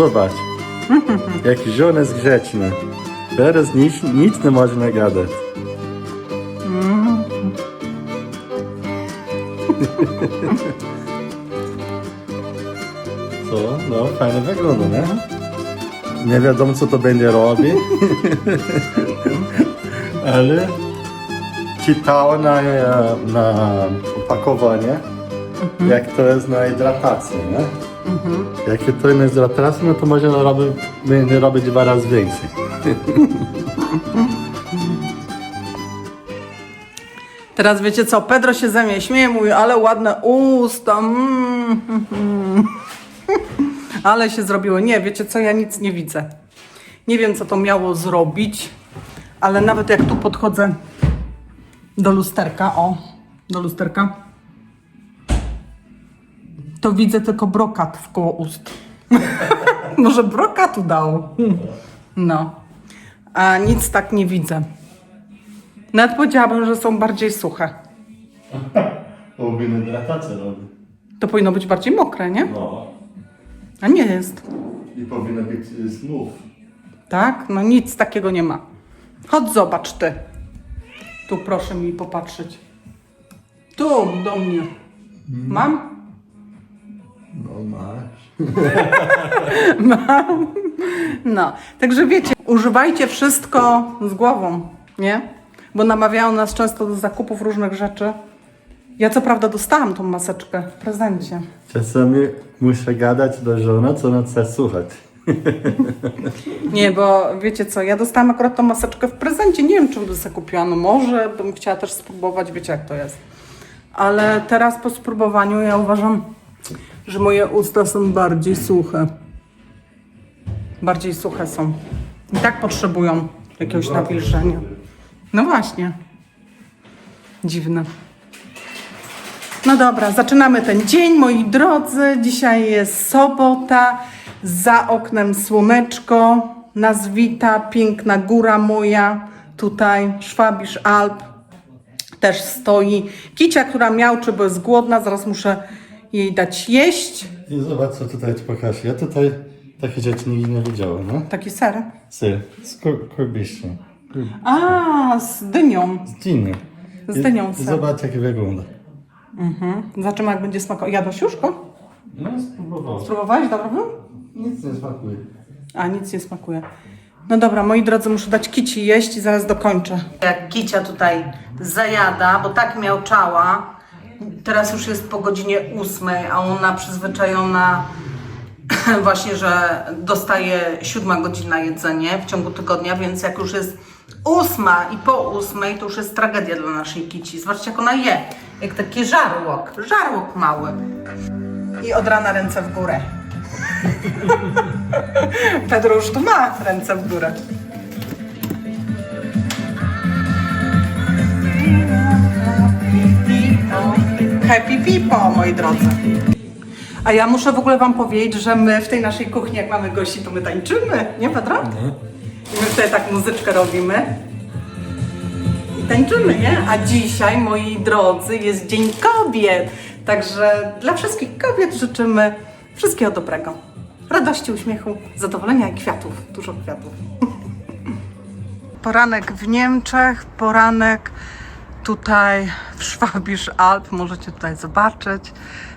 Zobacz. Jaki żon jest grzeczny. Teraz nic, nic nie można gadać. Co? No, fajnie wygląda, nie? Nie wiadomo, co to będzie robić. Ale czytałem na, na opakowanie, jak to jest na hydratację, nie? Jak to jest na hydratację, no to można robić, robić dwa razy więcej. Teraz wiecie co, Pedro się ze mnie śmieje, mówi, ale ładne usta. Mm, mm, mm. Ale się zrobiło. Nie, wiecie co, ja nic nie widzę. Nie wiem, co to miało zrobić, ale nawet jak tu podchodzę do lusterka, o, do lusterka, to widzę tylko brokat w koło ust. Może brokatu dał. No. A nic tak nie widzę. Nawet powiedziałabym, że są bardziej suche. Powinien hydratację robić. To powinno być bardziej mokre, nie? No. A nie jest. I powinno być y, smooth. Tak? No nic takiego nie ma. Chodź zobacz ty. Tu proszę mi popatrzeć. Tu do mnie. Mam? No masz. No. Także wiecie, używajcie wszystko z głową, nie? Bo namawiają nas często do zakupów różnych rzeczy. Ja co prawda dostałam tą maseczkę w prezencie. Czasami muszę gadać do żony, co ona chce słuchać. Nie, bo wiecie co, ja dostałam akurat tą maseczkę w prezencie. Nie wiem, czym bym sobie kupiła. No może bym chciała też spróbować, wiecie jak to jest. Ale teraz po spróbowaniu ja uważam, że moje usta są bardziej suche. Bardziej suche są. I tak potrzebują jakiegoś nawilżenia. No właśnie. Dziwne. No dobra, zaczynamy ten dzień, moi drodzy. Dzisiaj jest sobota, za oknem słoneczko, nas wita piękna góra moja, tutaj Szwabisz Alp też stoi. Kicia, która miałczy, bo jest głodna, zaraz muszę jej dać jeść. I zobacz, co tutaj ci pokażę. Ja tutaj takie rzeczy nigdy nie widziałem, no. Taki ser. Sy, z kur- kurbiszczą. A, z dynią. Z dziny. Z dynią I ser. Zobacz, jak wygląda. Mhm. Zobaczymy, jak będzie smakował. Jadłeś jużko? No, spróbowałem. Spróbowałeś? Dobry był? Nic nie smakuje. A, nic nie smakuje. No dobra, moi drodzy, muszę dać Kici jeść i zaraz dokończę. Jak Kicia tutaj zajada, bo tak miał czała. Teraz już jest po godzinie ósmej, a ona przyzwyczajona właśnie, że dostaje siódma godzina jedzenie w ciągu tygodnia, więc jak już jest ósma i po ósmej, to już jest tragedia dla naszej Kici. Zobaczcie, jak ona je. Jak taki żarłok. Żarłok mały. I od rana ręce w górę. Pedro już tu ma ręce w górę. Happy Pipo, moi drodzy. A ja muszę w ogóle wam powiedzieć, że my w tej naszej kuchni, jak mamy gości, to my tańczymy, nie Pedro? I my wtedy tak muzyczkę robimy. I tańczymy, nie? A dzisiaj, moi drodzy, jest Dzień Kobiet. Także dla wszystkich kobiet życzymy wszystkiego dobrego. Radości, uśmiechu, zadowolenia i kwiatów. Dużo kwiatów. Poranek w Niemczech, poranek tutaj w Szwabisz Alp. Możecie tutaj zobaczyć.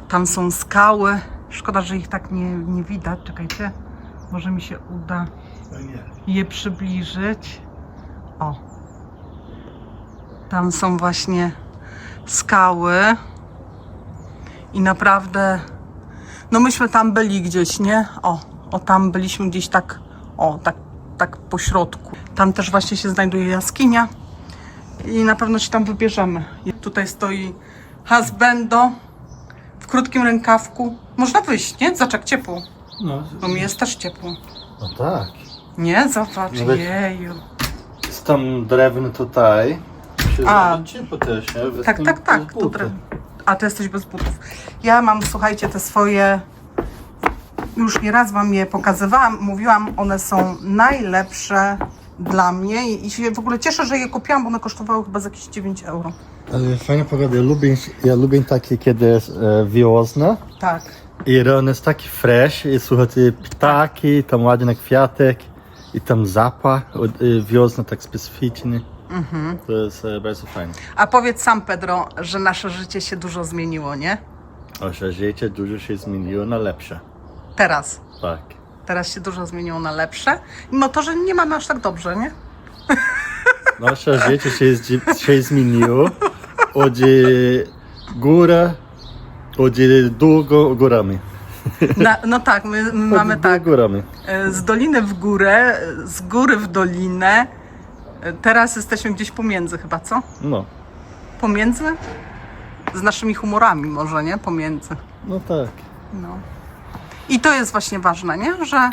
Tam są skały. Szkoda, że ich tak nie, nie widać. Czekajcie, może mi się uda je przybliżyć. O. Tam są właśnie skały. I naprawdę, no myśmy tam byli gdzieś, nie? O, o tam byliśmy gdzieś tak, o, tak, tak po środku. Tam też właśnie się znajduje jaskinia i na pewno się tam wybierzemy. Tutaj stoi husbando w krótkim rękawku. Można wyjść, nie? Zobacz jak ciepło. No, Bo mi jest też ciepło. no tak. Nie? Zobacz, weź- jeju. Jest tam drewno tutaj. Się A. zrobi ciepło też, nie? Bez Tak, tym- tak, tak. dre- A ty jesteś bez butów. Ja mam, słuchajcie, te swoje Już nieraz Wam je pokazywałam, mówiłam, one są najlepsze dla mnie i i się w ogóle cieszę, że je kupiłam, bo one kosztowały chyba z jakieś 9 euro. Ale fajna pogoda. Ja lubię, ja lubię takie, kiedy jest e, wiosna Tak. i on jest taki fresh i słuchajcie, ptaki, tam ładny kwiatek i tam zapach od, e, wiosna tak specyficzny. To jest e, bardzo fajne. A powiedz sam, Pedro, że nasze życie się dużo zmieniło, nie? Nasze życie dużo się zmieniło na lepsze. Teraz. Tak. Teraz się dużo zmieniło na lepsze, mimo to, że nie mamy aż tak dobrze, nie? Nasze życie się, się zmieniło od e, góra, od e, długo górami. Na, no tak, my my mamy tak, górami. e, z doliny w górę, z góry w dolinę. Teraz jesteśmy gdzieś pomiędzy chyba, co? No, Pomiędzy? Z naszymi humorami może, nie? Pomiędzy. no tak. No. I to jest właśnie ważne, nie? Że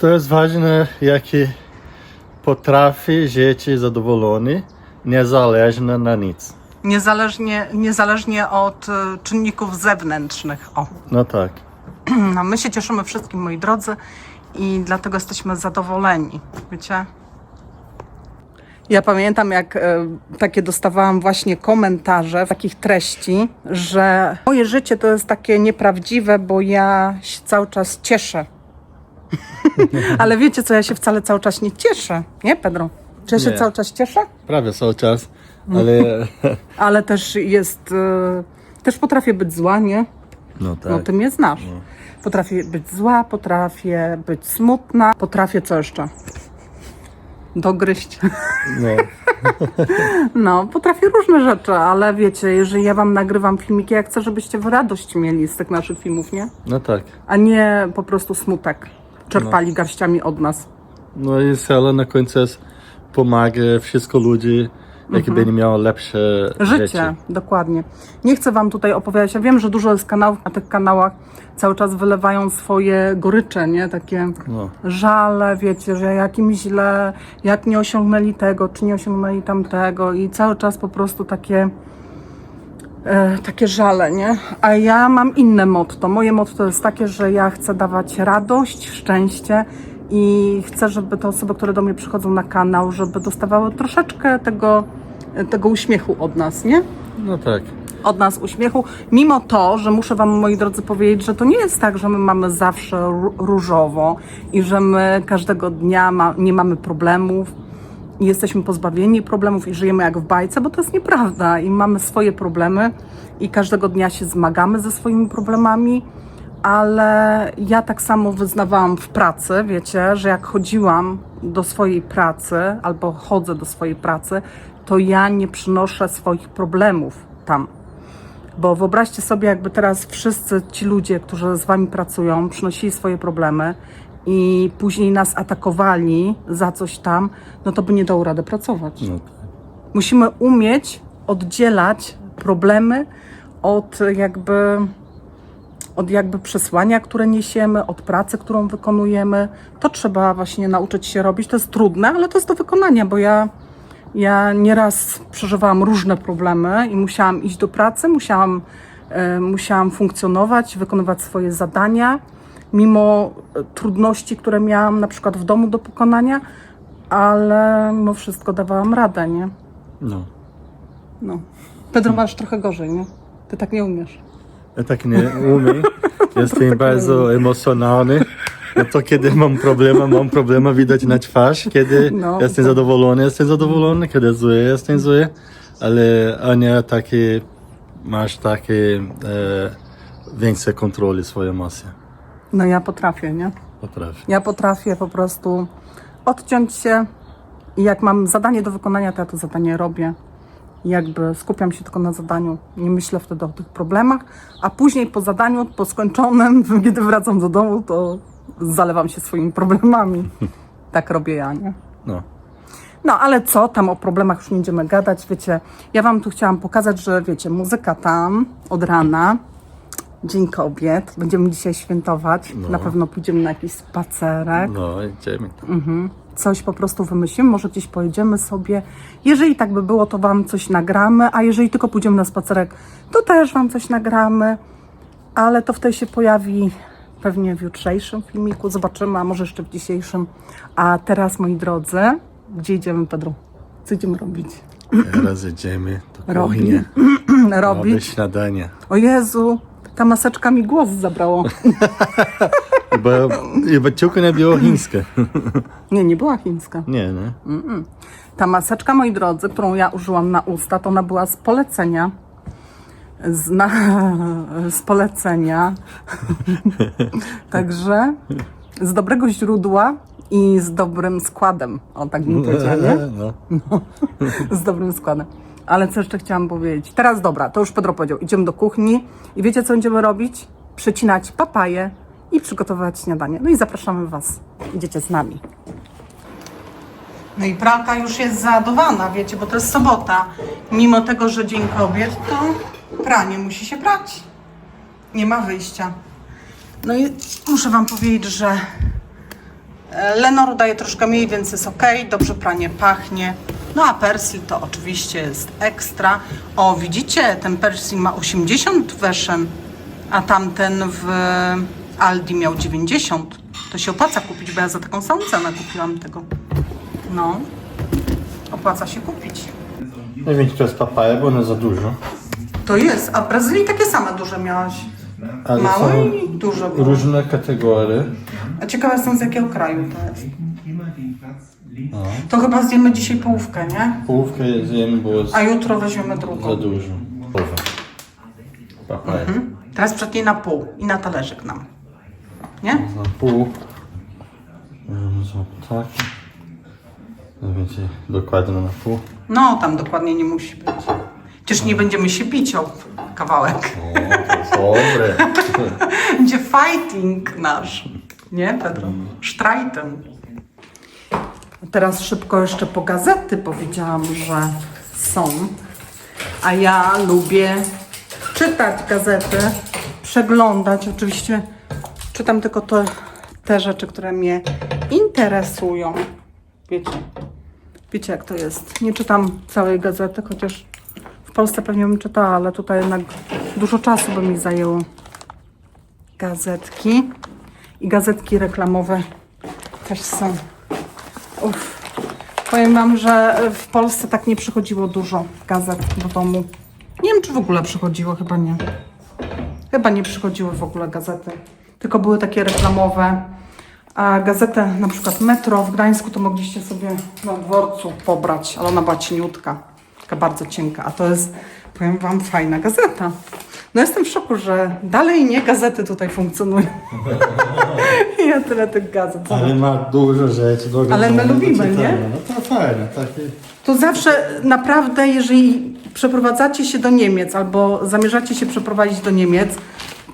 To jest ważne, jaki potrafi żyć zadowolony, niezależnie na nic. niezależnie, niezależnie od e, czynników zewnętrznych. O. No tak. No, my się cieszymy wszystkim, moi drodzy, i dlatego jesteśmy zadowoleni. Wiecie? Ja pamiętam, jak e, takie dostawałam właśnie komentarze takich treści, że moje życie to jest takie nieprawdziwe, bo ja się cały czas cieszę. Ale wiecie co, ja się wcale cały czas nie cieszę, nie Pedro? Czy ja się Nie. cały czas cieszę? Prawie cały czas, ale Ale też jest, e, też potrafię być zła, nie? no tak. No ty mnie znasz. Potrafię być zła, potrafię być smutna, potrafię co jeszcze? Dogryźć. No, No, potrafię różne rzeczy, ale wiecie, jeżeli ja wam nagrywam filmiki, ja chcę, żebyście wy radość mieli z tych naszych filmów, nie? no tak. A nie po prostu smutek. Czerpali garściami od nas. No i cel na końcu jest pomaga wszystko ludzi, jakie będą miały lepsze Życie, życie. dokładnie. Nie chcę wam tutaj opowiadać. Ja wiem, że dużo jest kanałów, na tych kanałach cały czas wylewają swoje gorycze, nie? Takie No. żale, wiecie, że jak im źle, jak nie osiągnęli tego, czy nie osiągnęli tamtego i cały czas po prostu takie e, takie żale, nie? A ja mam inne motto. Moje motto jest takie, że ja chcę dawać radość, szczęście i chcę, żeby te osoby, które do mnie przychodzą na kanał, żeby dostawały troszeczkę tego, tego uśmiechu od nas, nie? No tak. od nas uśmiechu, mimo to, że muszę Wam, moi drodzy, powiedzieć, że to nie jest tak, że my mamy zawsze ró- różowo i że my każdego dnia ma, nie mamy problemów i jesteśmy pozbawieni problemów i żyjemy jak w bajce, bo to jest nieprawda i mamy swoje problemy i każdego dnia się zmagamy ze swoimi problemami, ale ja tak samo wyznawałam w pracy, wiecie, że jak chodziłam do swojej pracy albo chodzę do swojej pracy, to ja nie przynoszę swoich problemów tam. Bo wyobraźcie sobie, jakby teraz wszyscy ci ludzie, którzy z wami pracują, przynosili swoje problemy i później nas atakowali za coś tam, no to by nie dało rady pracować. No tak. Musimy umieć oddzielać problemy od jakby od jakby przesłania, które niesiemy, od pracy, którą wykonujemy. To trzeba właśnie nauczyć się robić. To jest trudne, ale to jest do wykonania, bo ja, ja nieraz przeżywałam różne problemy i musiałam iść do pracy, musiałam, e, musiałam funkcjonować, wykonywać swoje zadania, mimo e, trudności, które miałam na przykład w domu do pokonania, ale mimo wszystko dawałam radę, nie? No. No. Pedro, masz trochę gorzej, nie? Ty tak nie umiesz. Ja tak nie umiem. Jestem bardzo emocjonalny. No to kiedy mam problemy, mam problemy widać na twarz. Kiedy No, jestem to- zadowolony, jestem zadowolony. Kiedy zły, jestem zły. Ale Ania taki, masz takie e, większe kontroli swoje emocje. No ja potrafię, nie? Potrafi. Ja potrafię po prostu odciąć się i jak mam zadanie do wykonania, to ja to zadanie robię. Jakby skupiam się tylko na zadaniu, nie myślę wtedy o tych problemach, a później po zadaniu, po skończonym, kiedy wracam do domu, to zalewam się swoimi problemami. Tak robię ja, nie? No. No, ale co, tam o problemach już nie będziemy gadać, wiecie, ja wam tu chciałam pokazać, że wiecie, muzyka tam od rana, Dzień Kobiet, będziemy dzisiaj świętować, No. na pewno pójdziemy na jakiś spacerek, No, idziemy tam. Coś po prostu wymyślimy, może gdzieś pojedziemy sobie. Jeżeli tak by było, to wam coś nagramy, a jeżeli tylko pójdziemy na spacerek, to też wam coś nagramy, ale to wtedy się pojawi pewnie w jutrzejszym filmiku, zobaczymy, a może jeszcze w dzisiejszym. A teraz, moi drodzy, gdzie idziemy, Pedro? Co idziemy robić? Teraz jedziemy do kuchni. robić? Robić śniadanie. O Jezu, ta maseczka mi głos zabrało. Bo chyba tylko nie było chińskie. Nie, nie była chińska. Nie, nie. Ta maseczka, moi drodzy, którą ja użyłam na usta, to ona była z polecenia. Z, na, z polecenia. Także z dobrego źródła i z dobrym składem. O, tak bym powiedziała, nie? No. Z dobrym składem. Ale co jeszcze chciałam powiedzieć? Teraz dobra, to już Pedro powiedział. Idziemy do kuchni i wiecie, co będziemy robić? Przecinać papaję i przygotowywać śniadanie. No i zapraszamy Was. Idziecie z nami. No i pralka już jest załadowana, wiecie, bo to jest sobota. Mimo tego, że Dzień Kobiet, to pranie musi się prać. Nie ma wyjścia. No i muszę Wam powiedzieć, że e, Lenor daje troszkę mniej, więc jest ok, dobrze pranie pachnie. No a Persil to oczywiście jest ekstra. O, widzicie, ten Persil ma 80 weszen, a tamten w Aldi miał 90. To się opłaca kupić, bo ja za taką samą cenę kupiłam tego. No, opłaca się kupić. Nie wiem, czy to jest papaja, bo ona za dużo. To jest, a w Brazylii takie same duże miałaś. Ale Małe są i duże były. różne kategorie. A ciekawa jestem z jakiego kraju to jest. To chyba zjemy dzisiaj połówkę, nie? Połówkę jemy, bo jest A jutro weźmiemy za drugą. dużo. Połowa. Papaja. Teraz przetnij na pół i na talerzyk nam. Nie? Na pół. Zrobić tak. Mniej więcej dokładnie na pół. No, tam dokładnie nie musi być. Przecież nie będziemy się bić o kawałek. O, to jest dobre. Będzie fighting nasz. Nie, Pedro? Streiten. Teraz szybko jeszcze po gazety powiedziałam, że są. A ja lubię czytać gazety, przeglądać. Oczywiście czytam tylko te, rzeczy, które mnie interesują. Wiecie, wiecie jak to jest. Nie czytam całej gazety, chociaż w Polsce pewnie bym czytała, ale tutaj jednak dużo czasu by mi zajęło gazetki i gazetki reklamowe też są. Uff. Powiem Wam, że w Polsce tak nie przychodziło dużo gazet do domu. Nie wiem, czy w ogóle przychodziło, chyba nie. Chyba nie przychodziły w ogóle gazety, tylko były takie reklamowe. A gazetę, na przykład Metro w Gdańsku, to mogliście sobie na dworcu pobrać, ale ona była cieniutka, taka bardzo cienka. A to jest, powiem Wam, fajna gazeta. No jestem w szoku, że dalej nie gazety tutaj funkcjonują. ja tyle tych gazet. Ale ma dużo rzeczy do Ale my lubimy, nie? No to fajne, takie... To zawsze naprawdę, jeżeli przeprowadzacie się do Niemiec albo zamierzacie się przeprowadzić do Niemiec,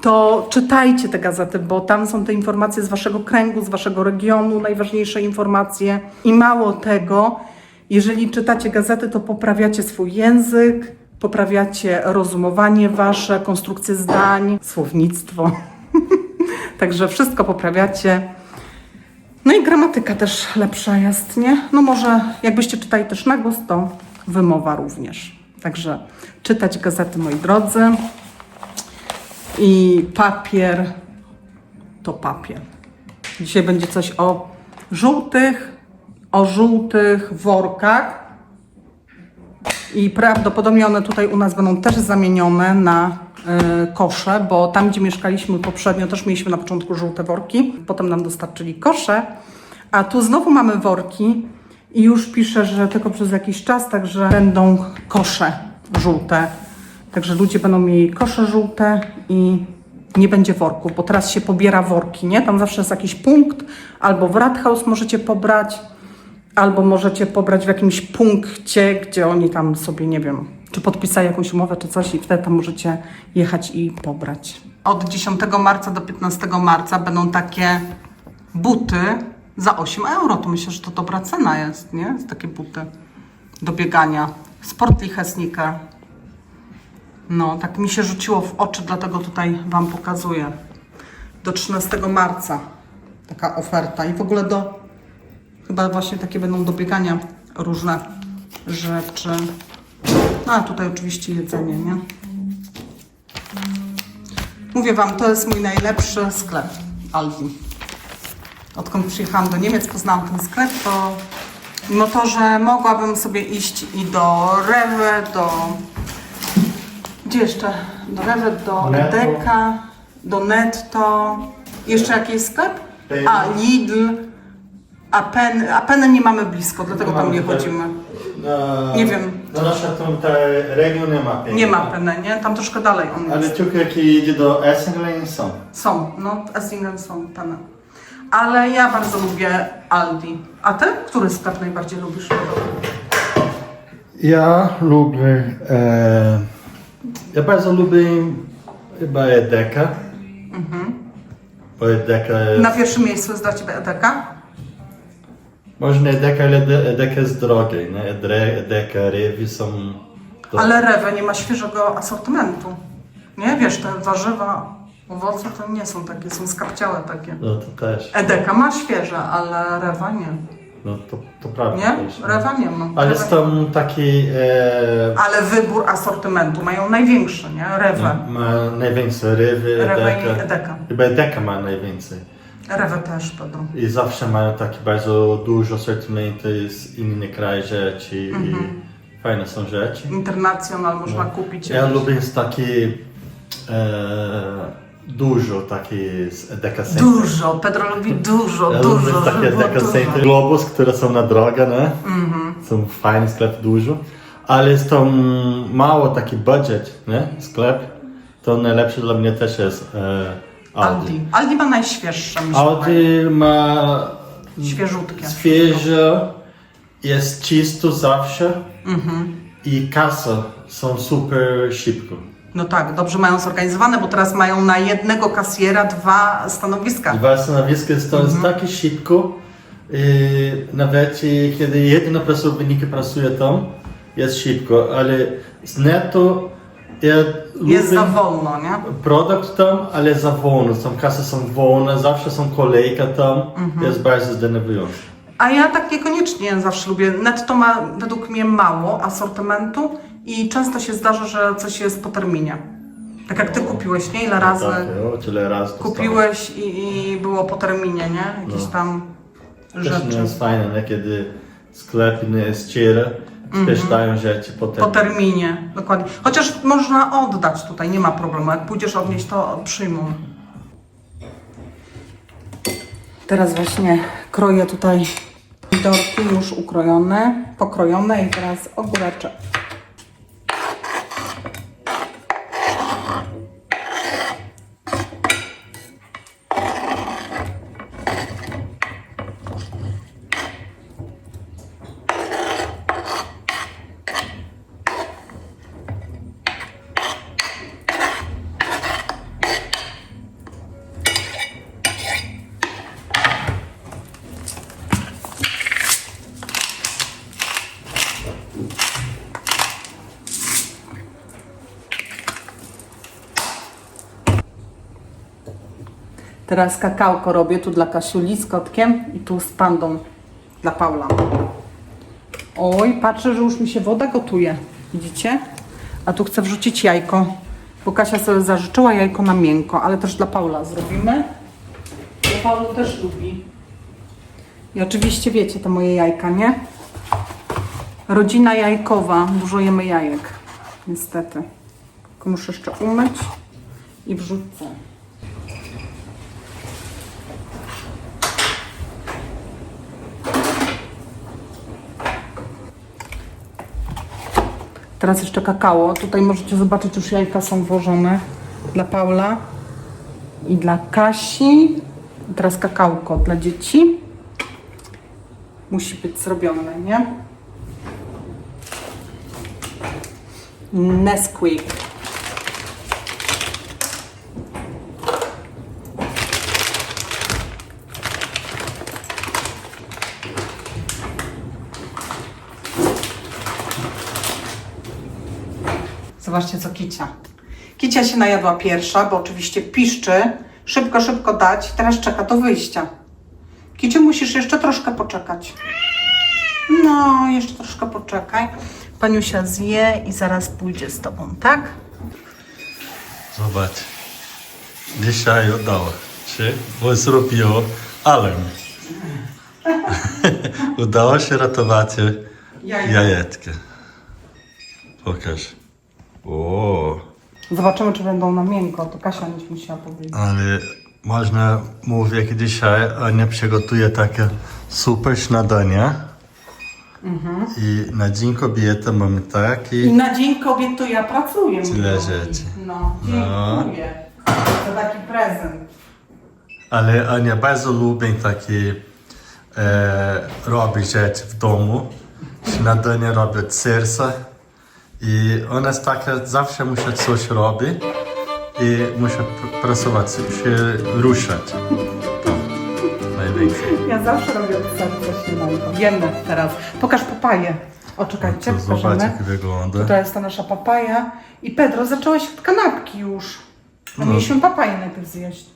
to czytajcie te gazety, bo tam są te informacje z waszego kręgu, z waszego regionu, najważniejsze informacje. I mało tego, jeżeli czytacie gazety, to poprawiacie swój język, poprawiacie rozumowanie wasze, konstrukcję zdań, słownictwo. Także wszystko poprawiacie. No i gramatyka też lepsza jest, nie? No może jakbyście czytali też na głos, to wymowa również. Także czytać gazety, moi drodzy. I papier to papier. Dzisiaj będzie coś o żółtych, o żółtych workach. I prawdopodobnie one tutaj u nas będą też zamienione na y, kosze, bo tam, gdzie mieszkaliśmy poprzednio, też mieliśmy na początku żółte worki, potem nam dostarczyli kosze, a tu znowu mamy worki i już piszę, że tylko przez jakiś czas, także będą kosze żółte. Także ludzie będą mieli kosze żółte i nie będzie worków, bo teraz się pobiera worki, nie? Tam zawsze jest jakiś punkt, albo w Rathaus możecie pobrać, albo możecie pobrać w jakimś punkcie, gdzie oni tam sobie, nie wiem, czy podpisali jakąś umowę, czy coś i wtedy tam możecie jechać i pobrać. Od 10 marca do 15 marca będą takie buty za 8 euro. To myślę, że to dobra cena jest, nie? Takie buty do biegania. Sportliche sneaker. No, tak mi się rzuciło w oczy, dlatego tutaj Wam pokazuję. Do 13 marca taka oferta i w ogóle do Chyba właśnie takie będą do biegania różne rzeczy. No a tutaj oczywiście jedzenie, nie? Mówię Wam, to jest mój najlepszy sklep. Aldi. Odkąd przyjechałam do Niemiec, poznałam ten sklep, to mimo to, że mogłabym sobie iść i do Rewe, do... Gdzie jeszcze? Do Rewe, do Netto. Edeka, do Netto. Jeszcze jakiś sklep? A, Lidl. A Pen, a Penę nie mamy blisko, dlatego tam nie chodzimy. Na, Nie wiem. Na naszą tutaj region nie ma pieniędzy. Nie ma Penę, nie? Tam troszkę dalej on Ale jest. tylko jak idzie do Essenglane są. Są, no Essingen są Penę. Ale ja bardzo lubię Aldi. A ty? Który sklep najbardziej lubisz? Ja lubię. E, ja bardzo lubię chyba Edeka. Bo Edeka jest. Na pierwszym miejscu jest dla Ciebie Edeka? Może nie Edeka, ale Ede- Edeka jest drogie. Nie? Edre- Edeka, Rewi są. drogie. Ale Rewe nie ma świeżego asortymentu. Nie? Wiesz, te warzywa, owoce to nie są takie, są skapciałe takie. No to też. Edeka ma świeże, ale Rewa nie. No to, to prawda. Nie? też, Rewa nie ma. Ale Rewa jest tam taki. E, Ale wybór asortymentu mają największy, nie? Rewę. ma najwięcej Rewy, Rewe i Edeka. Edeka. Chyba Edeka ma najwięcej. Rewę też, Pedro. I zawsze mają taki bardzo dużo asortymenty z innych krajów rzeczy i fajne są rzeczy. Internacjonal można kupić. Ja jakieś- lubię jest taki e, dużo taki z Edeka Center. Dużo, Pedro lubi dużo, Ja dużo, takie żeby było Edeka dużo. Globus, które są na drogę, nie? Są fajne sklep dużo. Ale jest to mm, mało taki budżet, nie? Sklep. To najlepszy dla mnie też jest e, Aldi. Aldi. Aldi ma najświeższe, wydaje. Audi ma Świeżutkie. świeże, jest czysto zawsze i kasa są super szybko. No tak, dobrze mają zorganizowane, bo teraz mają na jednego kasjera dwa stanowiska. Dwa stanowiska jest to jest takie szybko, i nawet i kiedy jedyna pracownik pracuje tam, jest szybko, ale z netto ja Jest za wolno, nie? produkt tam, ale za wolno. Tam kasy są wolne, zawsze są kolejka tam, jest bardzo zdenerwujące. A ja tak niekoniecznie zawsze lubię. Netto ma według mnie mało asortymentu i często się zdarza, że coś jest po terminie. Tak jak ty kupiłeś, nie? Ile razy Tak, jo, tyle razy dostałem. kupiłeś i, i było po terminie, nie? Jakieś No. tam Też nie rzeczy. jest fajne, nie? kiedy sklep nie jest szczery, też dają rzeczy potem. Po terminie, dokładnie. Chociaż można oddać tutaj, nie ma problemu. Jak pójdziesz odnieść, to przyjmą. Teraz właśnie kroję tutaj pomidorki już ukrojone, pokrojone i teraz ogóreczek. Teraz kakałko robię tu dla Kasiuli z kotkiem i tu z pandą dla Paula. Oj, patrzę, że już mi się woda gotuje. Widzicie? A tu chcę wrzucić jajko, bo Kasia sobie zażyczyła jajko na miękko, ale też dla Paula zrobimy. Bo Paul też lubi. I oczywiście wiecie te moje jajka, nie? Rodzina jajkowa, dużo jemy jajek. Niestety. Tylko muszę jeszcze umyć i wrzucę. Teraz jeszcze kakao. Tutaj możecie zobaczyć, już jajka są włożone dla Paula i dla Kasi. Teraz kakałko dla dzieci. Musi być zrobione, nie? Nesquik. Zobaczcie co Kicia. Kicia się najadła pierwsza, bo oczywiście piszczy. Szybko, szybko dać. Teraz czeka do wyjścia. Kiciu, musisz jeszcze troszkę poczekać. No, jeszcze troszkę poczekaj. Paniusia zje i zaraz pójdzie z tobą, tak? Zobacz. Dzisiaj oddała. Czy bo zrobiło alarm. Udało się ratować jajeczkę. Pokaż. O, Zobaczymy, czy będą na miękko. To Kasia nic musiała powiedzieć. ale można mówić, jak dzisiaj Ania przygotuje takie super śniadanie. I na Dzień Kobiety mamy I taki. na Dzień Kobiet to ja pracuję. Tyle moi rzeczy. drogi. No, dziękuję. To taki prezent. Ale Ania bardzo lubi takie e, robi rzeczy w domu. Śniadanie robi od serca. I ona jest taka, zawsze musi coś robić i musi pr- pracować, się ruszać. To największe. Ja zawsze robię od serca śniadanko. Jemy teraz. Pokaż papaję. O, czekajcie, To zobacz pokażemy. jak wygląda. To jest ta nasza papaja. I Pedro, zacząłeś od kanapki już. No. Mieliśmy papaję najpierw zjeść.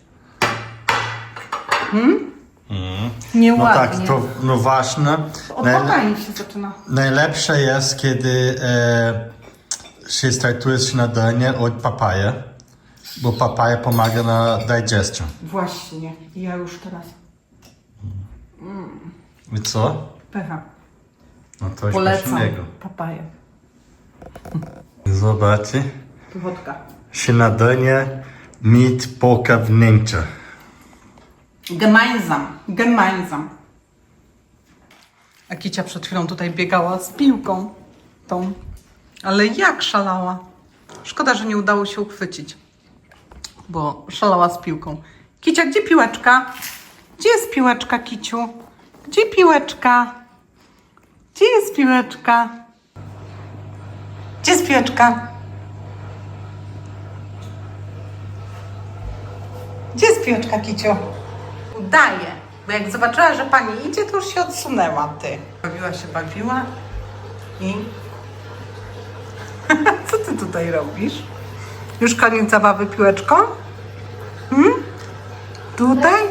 Hmm? Mm. Nieładnie. No tak, to no ważne. Od Najle- się zaczyna. najlepsze jest, kiedy e, się startuje śniadanie od papaja, bo papaja pomaga na digestion. Właśnie. Ja już teraz. I co? Pycha. No to już Polecam innego. papaję. Zobaczcie. Wodka. Śniadanie mit poka wnętrza. Gemeinsam. Gemeinsam. A Kicia przed chwilą tutaj biegała z piłką tą. Ale jak szalała. Szkoda, że nie udało się uchwycić. Bo szalała z piłką. Kicia, gdzie piłeczka? Gdzie jest piłeczka, Kiciu? Gdzie piłeczka? Gdzie jest piłeczka? Gdzie jest piłeczka? Gdzie jest piłeczka, Kiciu? Udaje, bo jak zobaczyła, że pani idzie, to już się odsunęła, ty. Bawiła się, bawiła i... Co ty tutaj robisz? Już koniec zabawy piłeczką? Hmm? Tutaj?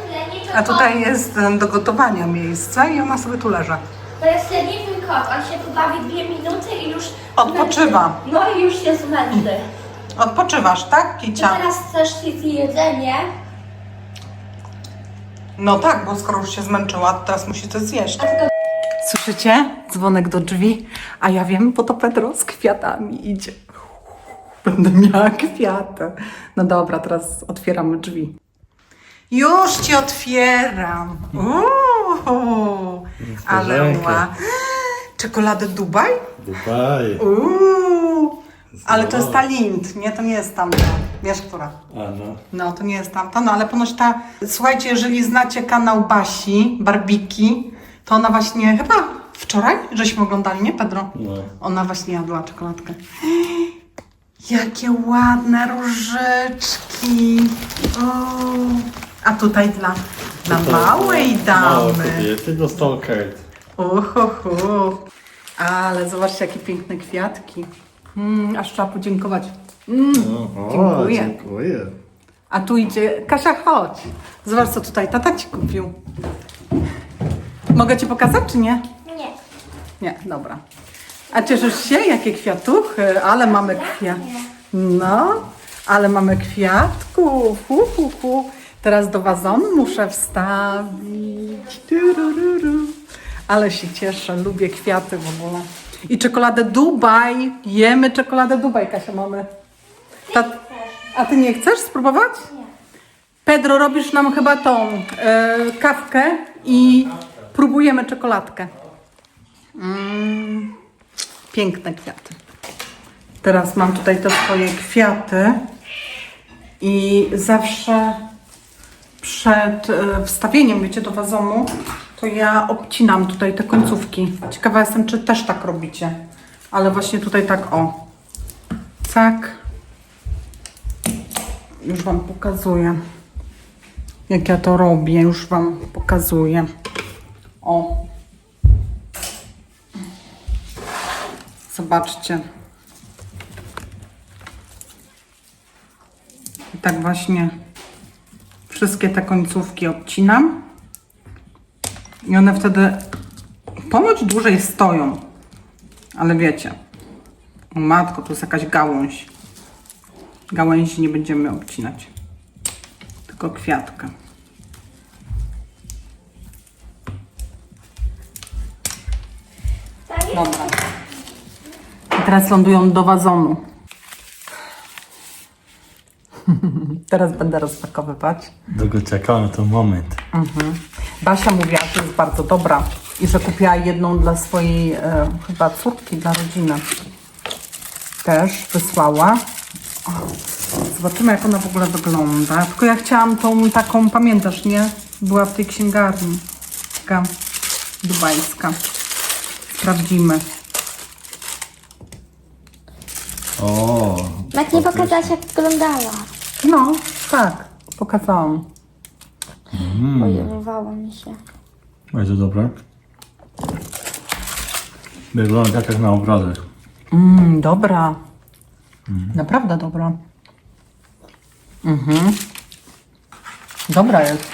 A tutaj jest em, do gotowania miejsce i ona sobie tu leży. To jest leniwy kot, on się pobawi dwie minuty i już... Odpoczywa. No i już się zmęczy. Odpoczywasz, tak, I Kicia? teraz chcesz ci jedzenie. No tak, bo skoro już się zmęczyła, to teraz musi coś zjeść. Słyszycie? Dzwonek do drzwi, a ja wiem, bo to Pedro z kwiatami idzie. Będę miała kwiaty. No dobra, teraz otwieramy drzwi. Już ci otwieram. Uuu, ale Niespodzianka. ła. Czekoladę Dubaj? Dubaj. Uuu, ale to jest ta Lind, nie? To nie jest tamta. Wiesz, która? Ano. No, to nie jest tamta, no ale ponoć ta... Słuchajcie, jeżeli znacie kanał Basi, Barbiki, to ona właśnie, chyba wczoraj, żeśmy oglądali, nie Pedro? No. Ona właśnie jadła czekoladkę. Jakie ładne różyczki. O, a tutaj dla, dla małej Mało damy. kobiety dostał. Uhuhu. Ale zobaczcie, jakie piękne kwiatki. Mm, aż trzeba podziękować. Mm, dziękuję. dziękuję. A tu idzie, Kasia, chodź. Zobacz, co tutaj tata ci kupił. Mogę ci pokazać, czy nie? nie. Nie, dobra. A cieszysz się, jakie kwiatuchy? Ale mamy kwiat. No, ale mamy kwiatków. Hu, hu, hu. Teraz do wazonu muszę wstawić. Turururu. Ale się cieszę, lubię kwiaty w ogóle. I czekoladę Dubaj. Jemy czekoladę Dubaj, Kasia, mamy. Ta... A ty nie chcesz spróbować? Nie. Pedro, robisz nam chyba tą e, kawkę i próbujemy czekoladkę. Mm, piękne kwiaty. Teraz mam tutaj te swoje kwiaty i zawsze przed e, wstawieniem, wiecie, do wazonu, to ja obcinam tutaj te końcówki. Ciekawa jestem, czy też tak robicie. Ale właśnie tutaj tak, o. Tak. Już Wam pokazuję. Jak ja to robię, już Wam pokazuję. O. Zobaczcie. I tak właśnie wszystkie te końcówki obcinam. I one wtedy ponoć dłużej stoją. Ale wiecie. Matko, to jest jakaś gałąź. Gałęzi nie będziemy obcinać, tylko kwiatka. Dobra. I teraz lądują do wazonu. teraz będę rozpakowywać. Długo czekamy, to moment. Mhm. Basia mówiła, że jest bardzo dobra i że kupiła jedną dla swojej e, chyba córki, dla rodziny. Też wysłała. O, zobaczymy, jak ona w ogóle wygląda. Tylko ja chciałam tą taką, pamiętasz, nie? Była w tej księgarni. Taka dubajska. Sprawdzimy. O, Nawet nie pokazałaś jak wyglądała. No, tak, pokazałam. Oj, urwało mi się. bardzo dobre. Wygląda tak jak na obrazek. Mmm, dobra. Naprawdę dobra. Mhm. Dobra jest.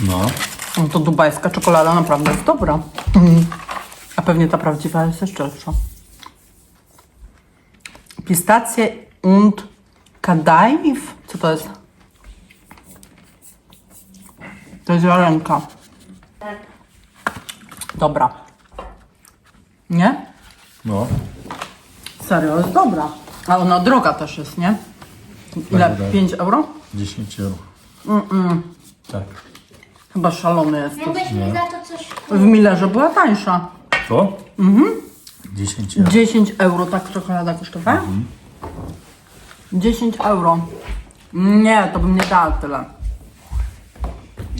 No. No to dubajska czekolada naprawdę jest dobra. Mhm. A pewnie ta prawdziwa jest jeszcze lepsza. Pistacje und Kadaif? Co to jest? To jest ziarenka. Dobra. Nie? No. Serio, jest dobra. A ona droga też jest, nie? Ile? Tak, tak. 5 euro? 10 euro. Tak. Chyba szalony jest. Mi za to coś... W Millerze była tańsza. To? Mhm. 10 euro. 10 euro tak czekolada kosztowała? 10 euro. Nie, to bym nie dała tyle.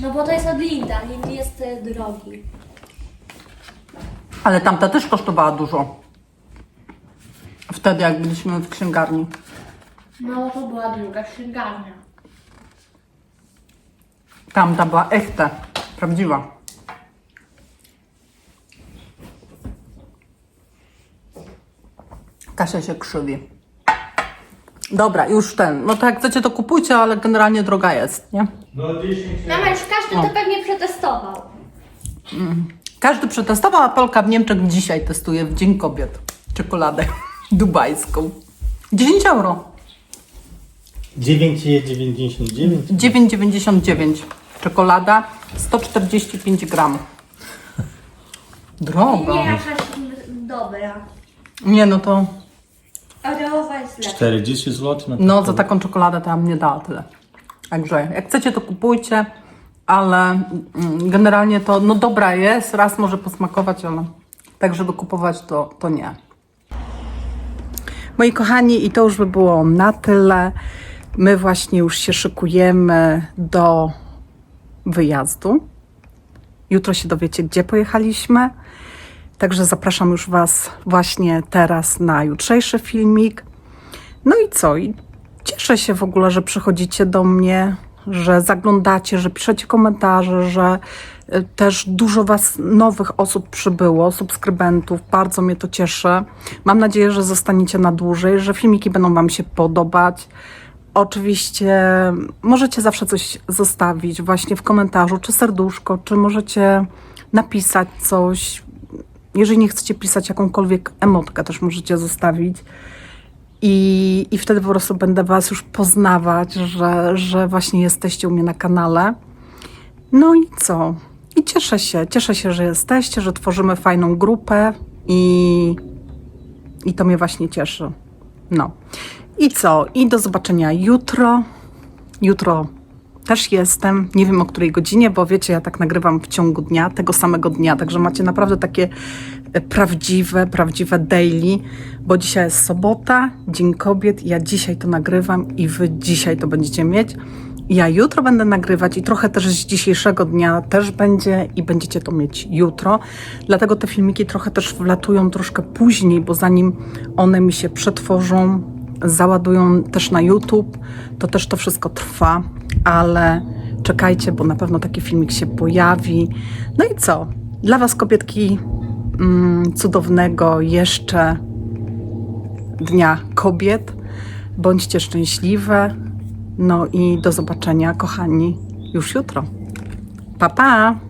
No bo to jest od Linda. Lind jest e, drogi. Ale tamta też kosztowała dużo. Wtedy, jak byliśmy w księgarni. No to była druga księgarnia. Tamta była echte, prawdziwa. Kasia się krzywi. Dobra, już ten. No to jak chcecie, to kupujcie, ale generalnie droga jest, nie? No 10 Mama, już każdy to pewnie przetestował. Każdy przetestował, a Polka w Niemczech dzisiaj testuje w Dzień Kobiet czekoladę dubajską. 10 euro. 9,99. 9,99 czekolada, 145 gram. Drogo. Nie jakaś dobra. Nie, no to Oreowa jest lepsza. 40 zł na no za taką czekoladę to ja bym nie dała tyle. Także jak chcecie to kupujcie, ale mm, generalnie to no dobra jest, raz może posmakować, ale tak żeby kupować to, to nie. Moi kochani, i to już by było na tyle. My właśnie już się szykujemy do wyjazdu. Jutro się dowiecie, gdzie pojechaliśmy. Także zapraszam już Was właśnie teraz na jutrzejszy filmik. No i co? Cieszę się w ogóle, że przychodzicie do mnie, że zaglądacie, że piszecie komentarze, że y, też dużo Was nowych osób przybyło, subskrybentów. Bardzo mnie to cieszy. Mam nadzieję, że zostaniecie na dłużej, że filmiki będą Wam się podobać. Oczywiście możecie zawsze coś zostawić właśnie w komentarzu, czy serduszko, czy możecie napisać coś. Jeżeli nie chcecie pisać jakąkolwiek emotkę, też możecie zostawić. I, I wtedy po prostu będę Was już poznawać, że, że właśnie jesteście u mnie na kanale. No i co? I cieszę się, cieszę się, że jesteście, że tworzymy fajną grupę i, i to mnie właśnie cieszy. No. I co? I do zobaczenia jutro. Jutro też jestem. Nie wiem o której godzinie, bo wiecie, ja tak nagrywam w ciągu dnia, tego samego dnia, także macie naprawdę takie prawdziwe, prawdziwe daily, bo dzisiaj jest sobota, Dzień Kobiet. Ja dzisiaj to nagrywam i wy dzisiaj to będziecie mieć. Ja jutro będę nagrywać i trochę też z dzisiejszego dnia też będzie i będziecie to mieć jutro. Dlatego te filmiki trochę też wlatują troszkę później, bo zanim one mi się przetworzą, załadują też na YouTube, to też to wszystko trwa, ale czekajcie, bo na pewno taki filmik się pojawi. No i co? Dla Was, kobietki, cudownego jeszcze Dnia Kobiet. Bądźcie szczęśliwe. No i do zobaczenia, kochani, już jutro. Pa, pa!